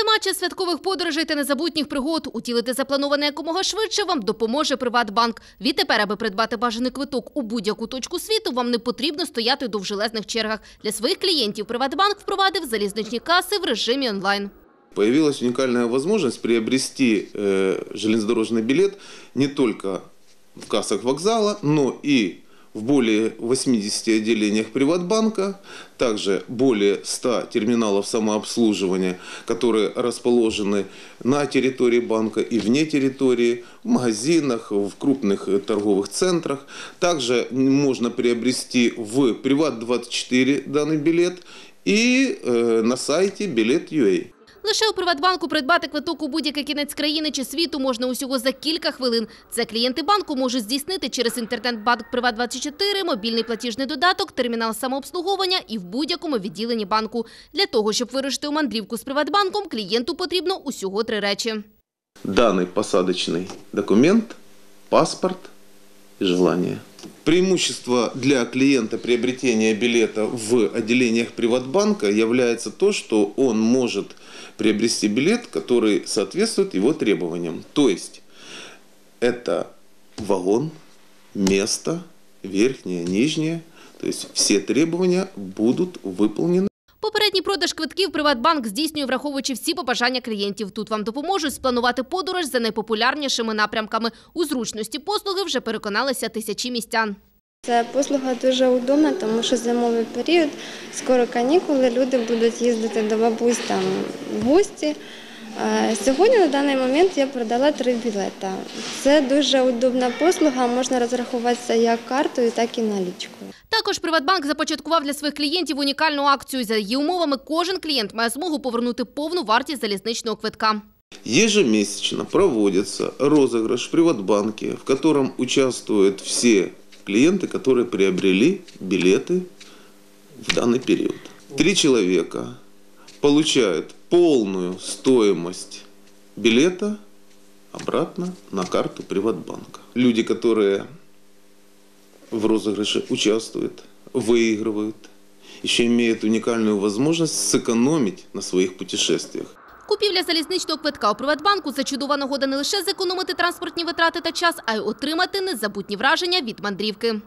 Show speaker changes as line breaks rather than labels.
Зима час святкових подорожей та незабутніх пригод. Утілити заплановане якомога швидше вам допоможе Приватбанк. Відтепер, аби придбати бажаний квиток у будь-яку точку світу, вам не потрібно стояти у довжелезних чергах. Для своїх клієнтів Приватбанк впровадив залізничні каси в режимі онлайн.
Появилась уникальная возможность приобрести э, железнодорожный билет не только в кассах вокзала, но и в более 80 отделениях Приватбанка, также более 100 терминалов самообслуживания, которые расположены на территории банка и вне территории, в магазинах, в крупных э, торговых центрах. Также можно приобрести в Приват24 данный билет и э, на сайте билет.ua.
Лише у Приватбанку придбати квиток у будь-який кінець країни чи світу можна усього за кілька хвилин. Це клієнти банку можуть здійснити через інтернет-банк Приват24, мобільний платіжний додаток, термінал самообслуговування і в будь-якому відділенні банку. Для того, щоб вирушити у мандрівку з Приватбанком, клієнту потрібно усього три речі.
данный посадочный документ, паспорт и желание. Преимущество для клиента приобретения билета в отделениях Приватбанка является то, что он может приобрести билет, который соответствует его требованиям. То есть это вагон, место, верхнее, нижнее. То есть все требования будут выполнены.
Попередній продаж квитків Приватбанк здійснює, враховуючи всі побажання клієнтів. Тут вам допоможуть спланувати подорож за найпопулярнішими напрямками. У зручності послуги вже переконалися тисячі містян.
Ця послуга дуже удобна, тому що зимовий період, скоро канікули, люди будуть їздити до бабусь там в гості. Сьогодні на даний момент я продала три білета. Це дуже удобна послуга, можна розрахуватися як картою, так і налічкою.
Також Приватбанк започаткував для своїх клієнтів унікальну акцію. За її умовами кожен клієнт має змогу повернути повну вартість залізничного квитка.
Ежемесячно проводится розыгрыш в Приватбанке, в котором участвуют все клиенты, которые приобрели билеты в данный период. Три человека получают полную стоимость билета обратно на карту Приватбанка. Люди, которые в розыгрыше участвуют, выигрывают, еще имеют уникальную возможность сэкономить на своих путешествиях.
Купівля залізничного квитка у Приватбанку – це чудова нагода не лише зекономити транспортні витрати та час, а й отримати незабутні враження від мандрівки.